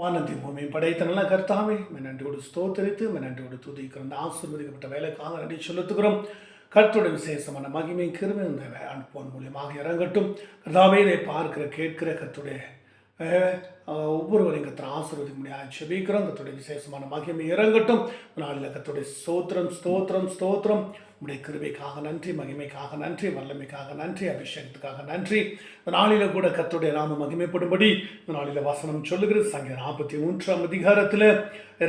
வானத்தை பூமியும் படைத்த நல்ல கர்த்தாவே உம்மை நன்றியோடு ஸ்தோத்தரித்து உம்மை நன்றியோடு துதிக்கிறோம் இந்த ஆசீர்வதிக்கப்பட்ட வேலைக்காக நன்றி செலுத்துகிறோம். கருத்துடைய விசேஷமான மகிமை கிருமி இந்த அனுப்போன் மூலியமாக இறங்கட்டும். கர்த்தாவே இதை பார்க்கிற கேட்கிற கருத்துடைய ஒவ்வொருவரையும் கத்திர ஆசீர்வதிக்க முடியாது செபிக்கிறோம் கத்துடைய விசேஷமான மகிமை இறங்கட்டும். நாளில் கத்துடைய ஸ்தோத்திரம் ஸ்தோத்திரம் ஸ்தோத்திரம். உடைய கிருபைக்காக நன்றி மகிமைக்காக நன்றி வல்லமைக்காக நன்றி அபிஷேகத்துக்காக நன்றி. இந்த நாளில் கூட கத்துடைய நாம மகிமைப்படும்படி இந்த நாளில் வசனம் சொல்லுகிறது. சங்க நாற்பத்தி மூன்றாம் அதிகாரத்தில்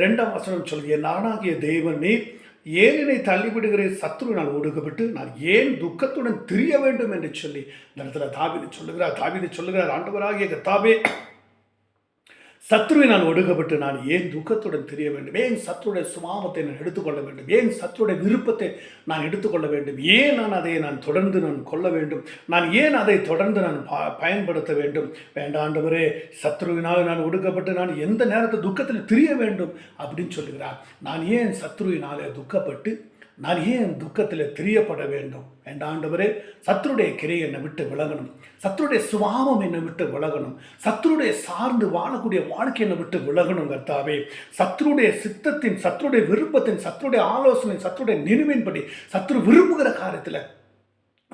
ரெண்டாம் வசனம் சொல்லுகிற நானாகிய தெய்வன் நீர் ஏன் என்னை தள்ளிவிடுகிற? சத்ரு நான் ஒடுக்கப்பட்டு நான் ஏன் துக்கத்துடன் திரிய வேண்டும் என்று சொல்லி இந்த இடத்துல தாவிது சொல்லுகிறார். தாவிதை சொல்லுகிறார் ஆண்டவராகிய கத்தாவே சத்ருவை நான் ஒடுக்கப்பட்டு நான் ஏன் துக்கத்துடன் தெரிய வேண்டும்? ஏன் சத்ருடைய சுபாவத்தை நான் எடுத்துக்கொள்ள வேண்டும்? ஏன் சத்ருடைய விருப்பத்தை நான் எடுத்துக்கொள்ள வேண்டும்? ஏன் நான் அதை நான் தொடர்ந்து நான் கொள்ள வேண்டும்? நான் ஏன் அதை தொடர்ந்து நான் ப- பயன்படுத்த வேண்டும்? வேண்டாண்டவரே சத்ருவினால் நான் ஒடுக்கப்பட்டு நான் எந்த நேரத்தில் துக்கத்தில் திரிய வேண்டும்? அப்படின்னு சொல்லுகிறார். நான் ஏன் சத்ருவினாலே துக்கப்பட்டு நான் ஏன் என் துக்கத்தில் தெரியப்பட வேண்டும்? வேண்டாண்டவரே சத்ருடைய கிரை என்னை விட்டு விலகணும். சத்ருடைய சுபாவம் என்னை விட்டு விலகணும். சத்ருடைய சார்ந்து வாழக்கூடிய வாழ்க்கை என்னை விட்டு விலகணும் கர்த்தாவே. சத்ருடைய சித்தத்தின் சத்ருடைய விருப்பத்தின் சத்ருடைய ஆலோசனை சத்ருடைய நினைவின்படி சத்ரு விரும்புகிற காரியத்தில்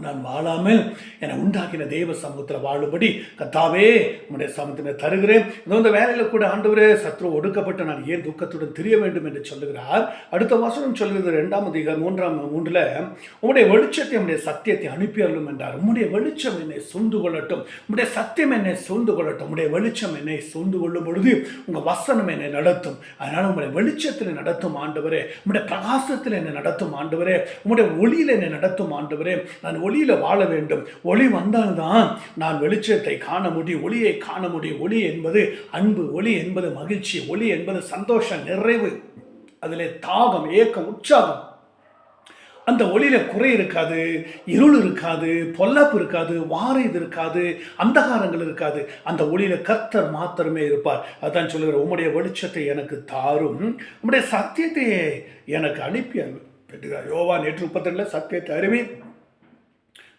நான் வாழாமல் என்னை உண்டாக்கின தெய்வ சமூகத்தில் வாழும்படி கத்தாவே உன்னுடைய சமூகத்தினை தருகிறேன். இதோ இந்த வேலையில் கூட ஆண்டவரே சத்ரு ஒடுக்கப்பட்டு நான் ஏன் துக்கத்துடன் தெரிய வேண்டும் என்று சொல்லுகிறார்? அடுத்த வசனம் சொல்கிறது ரெண்டாம் அதிகாரம் மூன்றாம் மூன்றில் உங்களுடைய வெளிச்சத்தை உங்களுடைய சத்தியத்தை அனுப்பி அருளும் என்றார். உங்களுடைய வெளிச்சம் என்னை சூழ்ந்து கொள்ளட்டும். உங்களுடைய சத்தியம் என்னை சூழ்ந்து கொள்ளட்டும். உங்களுடைய வெளிச்சம் என்னை சூழ்ந்து கொள்ளும் பொழுது உங்கள் வசனம் என்னை நடத்தும். அதனால் உங்களுடைய வெளிச்சத்தில் நடத்தும் ஆண்டவரே. உங்களுடைய பிரகாசத்தில் என்னை நடத்தும் ஆண்டவரே. உங்களுடைய ஒளியில் என்னை நடத்தும் ஆண்டவரே. நான் ஒளியில் வாழ வேண்டும். ஒளி வந்தால்தான் நான் வெளிச்சத்தை காண முடியும். ஒளியை காண முடியும். ஒளி என்பது அன்பு ஒளி என்பது மகிழ்ச்சி ஒளி என்பது சந்தோஷம் நிறைவு. அதிலே தாகம் ஏக்கம் உற்சாகம். அந்த ஒளியில் குறை இருக்காது இருள் இருக்காது பொல்லாப்பு இருக்காது வார இது இருக்காது அந்தகாரங்கள் இருக்காது. அந்த ஒளியில் கர்த்தர் மாத்திரமே இருப்பார். அதான் சொல்லுகிற உம்முடைய வெளிச்சத்தை எனக்கு தாரும். உம்முடைய சத்தியத்தை எனக்கு அனுப்பி பெற்றுகிறார். யோவான் எட்டு முப்பத்தி சத்தியத்தை அறிவி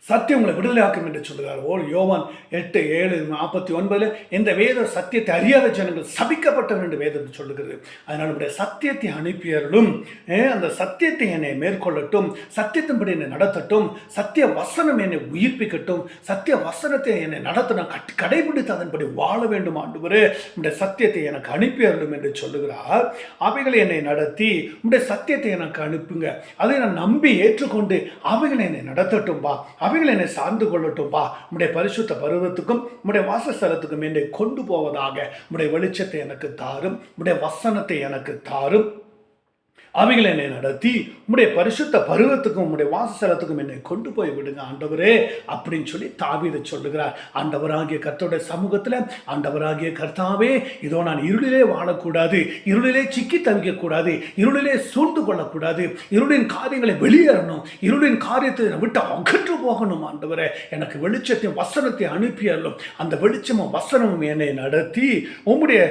சத்தியம் உங்களை விடுதலையாக்கும் என்று சொல்கிறார் ஓ யோவான் எட்டு ஏழு நாற்பத்தி ஒன்பதில் இந்த வேத சத்தியத்தை அறியாத ஜனங்கள் சபிக்கப்பட்டவர் என்று வேதம் சொல்லுகிறது. அதனால் உடைய சத்தியத்தை அனுப்பியர்களும் அந்த சத்தியத்தை என்னை மேற்கொள்ளட்டும். சத்தியத்தின்படி என்னை நடத்தட்டும். சத்திய வசனம் என்னை உயிர்ப்பிக்கட்டும். சத்திய வசனத்தை என்னை நடத்த கட் கடைபிடித்து அதன்படி வாழ வேண்டும் ஆண்டுவரே. உடைய சத்தியத்தை எனக்கு அனுப்பியர்களும் என்று சொல்லுகிறார். அவைகளை என்னை நடத்தி உடைய சத்தியத்தை எனக்கு அனுப்புங்க. அதை நான் நம்பி ஏற்றுக்கொண்டு அவைகளை என்னை நடத்தட்டும்பா அவைகள் என்னை சார்ந்து கொள்ளட்டும்பா. உடைய பரிசுத்த பருவத்துக்கும் உடைய வாசஸ்தலத்துக்கும் என்னை கொண்டு போவதாக உடைய வெளிச்சத்தை எனக்கு தாரும் உடைய வசனத்தை எனக்கு தாரும். அவைகளை என்னை நடத்தி உம்முடைய பரிசுத்த பருவத்துக்கும் உம்முடைய வாசஸ்தலத்துக்கும் என்னை கொண்டு போய் விடுங்க ஆண்டவரே அப்படின்னு சொல்லி தாவீதை சொல்லுகிறார். ஆண்டவராகிய கர்த்தருடைய சமூகத்தில் ஆண்டவராகிய கர்த்தாவே இதோ நான் இருளிலே வாழக்கூடாது இருளிலே சிக்கி தவிக்கக்கூடாது இருளிலே சூழ்ந்து கொள்ளக்கூடாது இருளின் காரியங்களை வெளியேறணும் இருளின் காரியத்தை விட்டு அகற்று போகணும் ஆண்டவரே. எனக்கு வெளிச்சத்தையும் வசனத்தை அனுப்பியறலும் அந்த வெளிச்சமும் வசனமும் என்னை நடத்தி உம்முடைய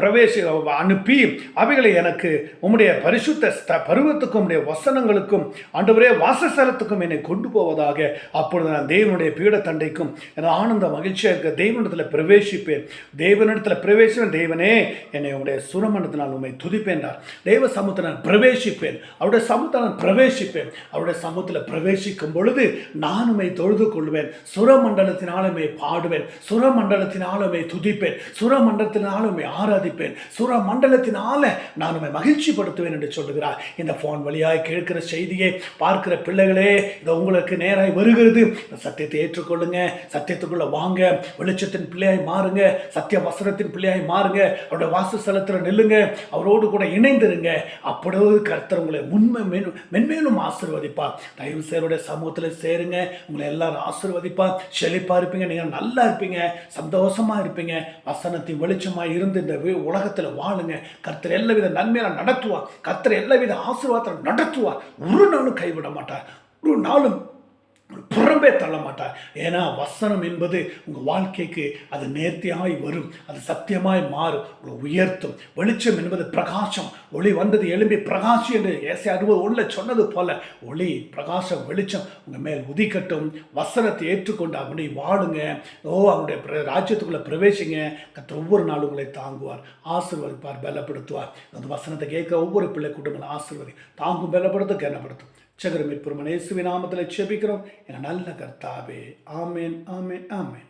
பிரவேச அனுப்பி அவைகளை எனக்கு உம்முடைய பரிசுத்த ஸ்த- பருவத்துக்கும் உடைய வசனங்களுக்கும் ஆண்டவரே வாசஸ்தலத்துக்கும் என்னை கொண்டு போவதாக அப்பொழுது நான் தேவனுடைய பீடத்தண்டைக்கும் ஆனந்த மகிழ்ச்சியாக இருக்க தெய்வனிடத்தில் பிரவேசிப்பேன். தேவனிடத்தில் பிரவேசிப்பேன். தேவனே என்னை உடைய சுரமண்டத்தினால் உண்மை துதிப்பேன்றார் தேவ சமூகத்தை நான் பிரவேசிப்பேன். அவருடைய சமூகத்தை நான் பிரவேசிப்பேன். அவருடைய சமூகத்தில் பிரவேசிக்கும் பொழுது நான் உண்மை தொழுது கொள்வேன். சுரமண்டலத்தினாலுமே பாடுவேன். சுரமண்டலத்தினாலுமே துதிப்பேன். சுரமண்டலத்தினாலுமே ஆராதிப்பேன். சுரமண்டலத்தினால நான் உம்மை மகிழ்ச்சிப்படுத்துவேன் என்று சொல்லுகிறார். இந்த ஃபோன் வழியாய் கேட்கிற செய்தியை பார்க்கிற பிள்ளைகளே இதை உங்களுக்கு நேராய் வருகிறது. இந்த சத்தியத்தை ஏற்றுக்கொள்ளுங்க. சத்தியத்துக்குள்ள வாங்க. வெளிச்சத்தின் பிள்ளையாய் மாறுங்க. சத்திய வசனத்தின் பிள்ளையாய் மாறுங்க. அவருடைய வாசஸ்தலத்தில் நில்லுங்க. அவரோடு கூட இணைந்திருங்க. அப்படி கர்த்தர் உங்களை முன்மை மென் மென்மேலும் ஆசிர்வதிப்பார். தயவு சேருடைய சமூகத்தில் சேருங்க. உங்களை எல்லாரும் ஆசிர்வதிப்பார். செழிப்பா இருப்பீங்க. நீங்கள் நல்லா இருப்பீங்க. சந்தோஷமா இருப்பீங்க. வசனத்தின் வெளிச்சமா இருந்து இந்த உலகத்தில் உலகத்துல வாழுங்க. கர்த்தர் எல்லாவித நன்மையில நடத்துவார். கர்த்தர் எல்லாவித ஆசீர்வாதத்தில் நடத்துவார். ஒரு நாளும் கைவிட மாட்டார் ஒரு நாளும் புறம்பே தள்ள மாட்டார் ஏன்னா வசனம் என்பது உங்கள் வாழ்க்கைக்கு அது நேர்த்தியாய் வரும். அது சத்தியமாய் மாறும். உங்களை உயர்த்தும். வெளிச்சம் என்பது பிரகாசம். ஒளி வந்தது எழும்பி பிரகாசி என்று ஏசை அறுபது உள்ள சொன்னது போல ஒளி பிரகாசம் வெளிச்சம் உங்கள் மேல் உதிக்கட்டும். வசனத்தை ஏற்றுக்கொண்டு அப்படி வாழுங்க. ஓ அவருடைய பிர- ராஜ்யத்துக்குள்ளே பிரவேசிங்க. கத்த ஒவ்வொரு நாளும் உங்களை தாங்குவார். ஆசிர்வதிப்பார் பலப்படுத்துவார். அந்த வசனத்தை கேட்க ஒவ்வொரு பிள்ளை குடும்பம் ஆசீர்வதி தாங்கும் பலப்படுத்த கனப்படுத்தும். சகரமிற்புரமன் இயேசுவின் நாமத்தில் செபிக்கிறோம். எங்கள் நல்ல கர்த்தாவே ஆமேன் ஆமேன் ஆமேன்.